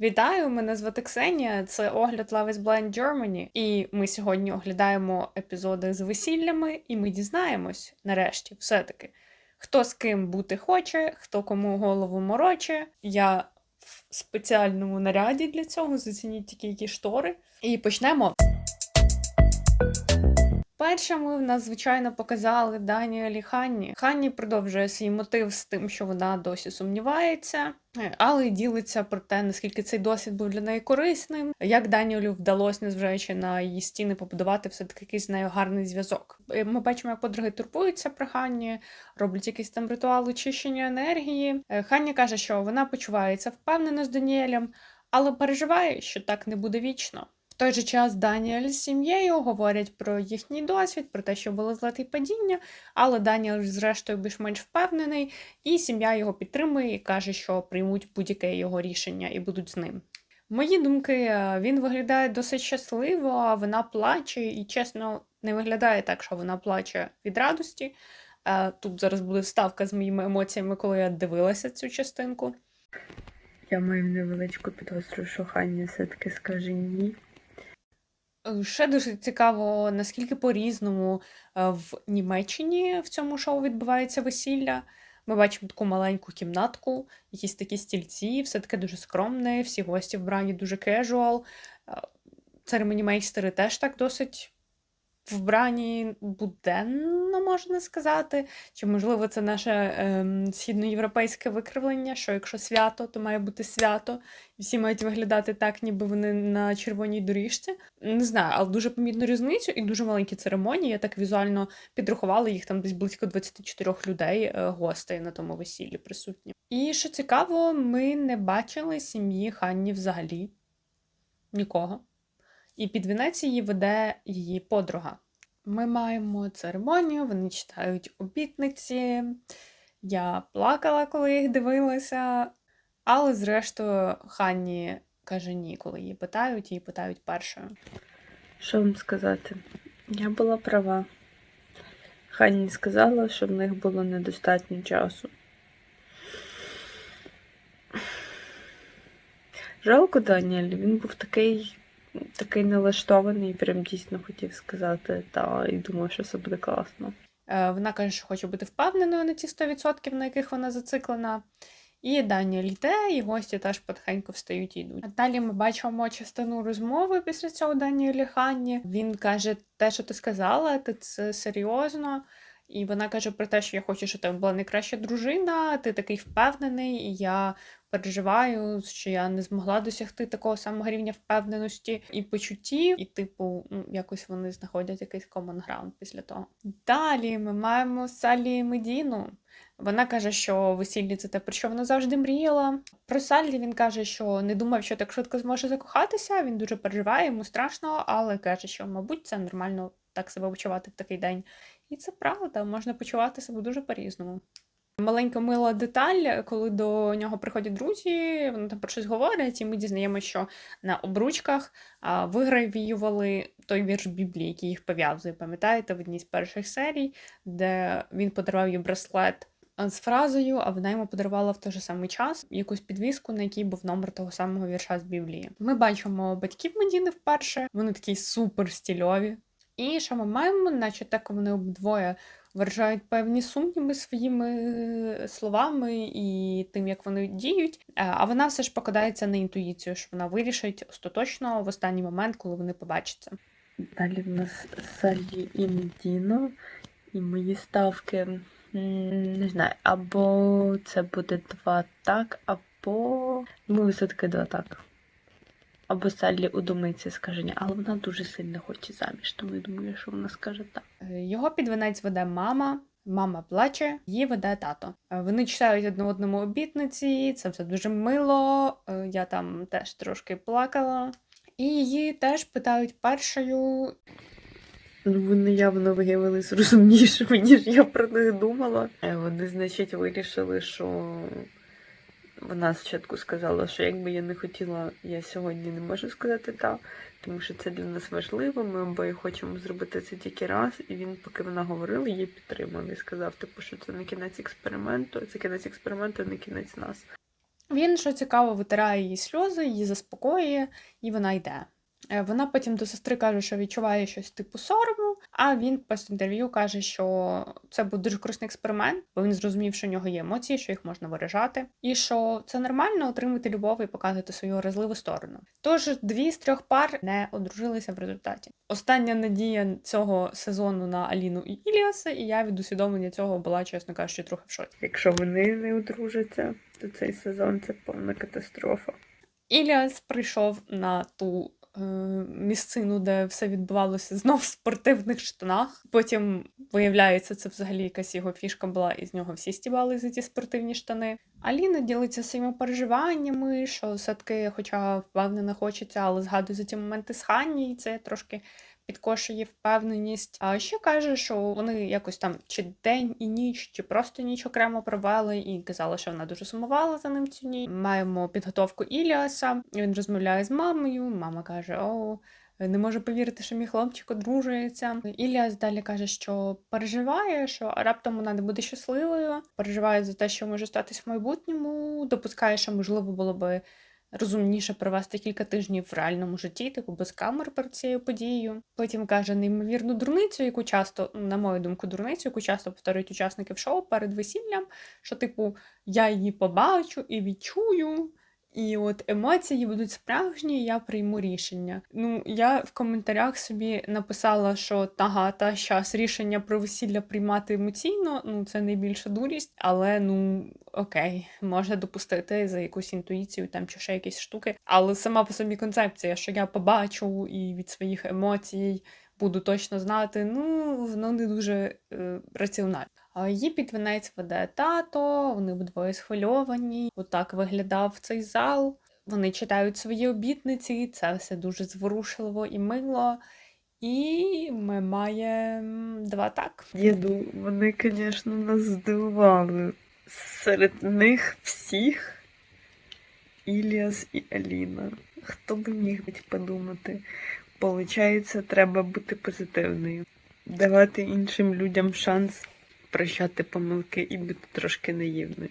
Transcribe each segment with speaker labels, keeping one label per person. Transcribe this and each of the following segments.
Speaker 1: Вітаю! Мене звати Ксенія. Це огляд Love is Blind Germany. І ми сьогодні оглядаємо епізоди з весіллями, і ми дізнаємось, нарешті, все-таки, хто з ким бути хоче, хто кому голову мороче. Я в спеціальному наряді для цього. Зацініть тільки які штори. І почнемо. Першими в нас, звичайно, показали Даніелі Ханні. Ханні продовжує свій мотив з тим, що вона досі сумнівається, е, але ділиться про те, наскільки цей досвід був для неї корисним, як Даніелю вдалося, незважаючи на її стіни, побудувати все-таки якийсь з нею гарний зв'язок. Е, Ми бачимо, як подруги турбуються про Ханні, роблять якийсь там ритуал очищення енергії. Е, Ханні каже, що вона почувається впевнено з Даніелем, але переживає, що так не буде вічно. Той же час Даніель з сім'єю говорять про їхній досвід, про те, що було злети й падіння, але Даніель, зрештою, більш-менш впевнений, і сім'я його підтримує і каже, що приймуть будь-яке його рішення і будуть з ним. Мої думки, е, він виглядає досить щасливо, вона плаче, і чесно, не виглядає так, що вона плаче від радості. Е, Тут зараз буде вставка з моїми емоціями, коли я дивилася цю частинку.
Speaker 2: Я маю невеличку підозру, що Ханні все-таки скаже ні.
Speaker 1: Е, Ще дуже цікаво, наскільки по-різному е, в Німеччині в цьому шоу відбувається весілля. Ми бачимо таку маленьку кімнатку, якісь такі стільці, все таке дуже скромне, всі гості вбрані дуже кежуал. Церемонімейстери теж так досить вбрані буденно, можна сказати. Чи, можливо, це наше ем, східноєвропейське викривлення, що якщо свято, то має бути свято, і всі мають виглядати так, ніби вони на червоній доріжці. Не знаю, але дуже помітну різницю і дуже маленькі церемонії. Я так візуально підрахувала їх там десь близько 24 людей, е, гостей на тому весіллі присутні. І що цікаво, ми не бачили сім'ї Ханні взагалі нікого. І під вінець її веде її подруга. Ми маємо церемонію, вони читають обітниці. Я плакала, коли їх дивилася, але зрештою Ханні каже ні, коли її питають, її питають першою.
Speaker 2: Що вам сказати? Я була права. Ханні сказала, що в них було недостатньо часу. Жалко Даніель, він був такий, такий налаштований, прям дійсно хотів сказати, та і думав, що все буде класно.
Speaker 1: Е, Вона каже, що хоче бути впевненою на ті 100%, на яких вона зациклена. І Даніель йде, і гості теж потихеньку встають і йдуть. Далі ми бачимо частину розмови після цього Даніелі Ханні. Він каже, те, що ти сказала, ти це серйозно. І вона каже про те, що я хочу, щоб тебе була найкраща дружина, ти такий впевнений, і я переживаю, що я не змогла досягти такого самого рівня впевненості і почуттів. І, типу, ну, якось вони знаходять якийсь common ground після того. Далі ми маємо Саллі Медіну. Вона каже, що весілля це те, про що вона завжди мріяла. Про Саллі він каже, що не думав, що так швидко зможе закохатися. Він дуже переживає, йому страшно, але каже, що, мабуть, це нормально так себе почувати в такий день. І це правда, можна почувати себе дуже по-різному. Маленька мила деталь, коли до нього приходять друзі, вони там про щось говорять, і ми дізнаємося, що на обручках вигравіювали той вірш Біблії, який їх пов'язує. Пам'ятаєте, в одній з перших серій, де він подарував їй браслет з фразою, а вона йому подарувала в той же самий час якусь підвіску, на якій був номер того самого вірша з Біблії. Ми бачимо батьків Медіни вперше, вони такі супер стільові. І що ми маємо, наче так вони обидвоє виражають певні сумніви своїми е, словами і тим, як вони діють. Е, А вона все ж покладається на інтуїцію, що вона вирішить остаточно в останній момент, коли вони побачаться.
Speaker 2: Далі в нас Салі і Медіно, і мої ставки. Не знаю, або це буде два так, або. Ну, все-таки два так. Або Саллі у думниці скаже але вона дуже сильно хоче заміж, тому я думаю, що вона скаже так.
Speaker 1: Е, Його під венець веде мама. Мама плаче, її веде тато. Е, Вони читають одне одному обітниці, це все дуже мило. е, Я там теж трошки плакала. І її теж питають першою,
Speaker 2: Ну, вони явно виявились розумнішими, ніж я про них думала. Вони, значить, вирішили, що вона спочатку сказала, що якби я не хотіла, я сьогодні не можу сказати так, тому що це для нас важливо. Ми обоє хочемо зробити це тільки раз. І він, поки вона говорила, її підтримав і сказав, типу, що це не кінець експерименту, це кінець експерименту, не кінець нас.
Speaker 1: Він, що цікаво, витирає її сльози, її заспокоює, і вона йде. Е, Вона потім до сестри каже, що відчуває щось типу сорому, а він після інтерв'ю каже, що це був дуже корисний експеримент, бо він зрозумів, що в нього є емоції, що їх можна виражати, і що це нормально отримати любов і показувати свою вразливу сторону. Тож дві з трьох пар не одружилися в результаті. Остання надія цього сезону на Аліну і Іліаса, і я від усвідомлення цього була, чесно кажучи, трохи в шоці.
Speaker 2: Якщо вони не одружаться, то цей сезон це повна катастрофа.
Speaker 1: Іліас прийшов на ту місцину, де все відбувалося знов в спортивних штанах. Потім, виявляється, це взагалі якась його фішка була, і з нього всі стібали за ті спортивні штани. Аліна ділиться своїми переживаннями, що все-таки, хоча впевнена хочеться, але згадує за ті моменти з Ханні, і це трошки підкошує впевненість. А ще каже, що вони якось там чи день і ніч, чи просто ніч окремо провели, і казала, що вона дуже сумувала за ним цю ніч. Маємо підготовку Іліаса. Він розмовляє з мамою. Мама каже: О. Не можу повірити, що мій хлопчик одружується. Іліас далі каже, що переживає, що раптом вона не буде щасливою, переживає за те, що може статись в майбутньому. Допускає, що можливо було би розумніше провести кілька тижнів в реальному житті, типу без камер перед цією подією. Потім каже неймовірну дурницю, яку часто, на мою думку, дурницю, яку часто повторюють учасники в шоу перед весіллям, що, типу, я її побачу і відчую. І от емоції будуть справжні, я прийму рішення. Ну, я в коментарях собі написала, що ага, та щас рішення про весілля приймати емоційно, ну це найбільша дурість, але ну окей, можна допустити за якусь інтуїцію там чи ще якісь штуки. Але сама по собі концепція, що я побачу і від своїх емоцій буду точно знати, ну воно не дуже е, раціонально. Її під вінець веде тато, вони обидвоє схвильовані. Отак виглядав цей зал. Вони читають свої обітниці, це все дуже зворушливо і мило. І ми маємо два так.
Speaker 2: Діду, вони, звісно, нас здивували. Серед них всіх Іліас і Аліна. Хто би міг подумати? Получається, треба бути позитивною, давати іншим людям шанс прощати помилки і бути трошки наївною.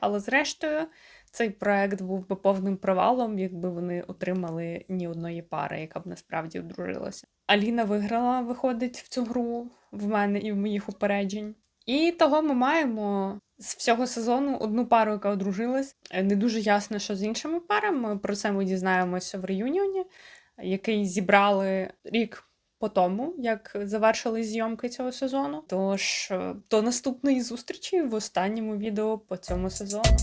Speaker 1: Але зрештою, цей проект був би повним провалом, якби вони отримали ні одної пари, яка б насправді одружилася. Аліна виграла, виходить в цю гру в мене і в моїх упереджень. І того ми маємо з всього сезону одну пару, яка одружилась. Не дуже ясно, що з іншими парами. Про це ми дізнаємося в реюніоні, який зібрали рік по тому, як завершили зйомки цього сезону. Тож е, до наступної зустрічі в останньому відео по цьому сезону.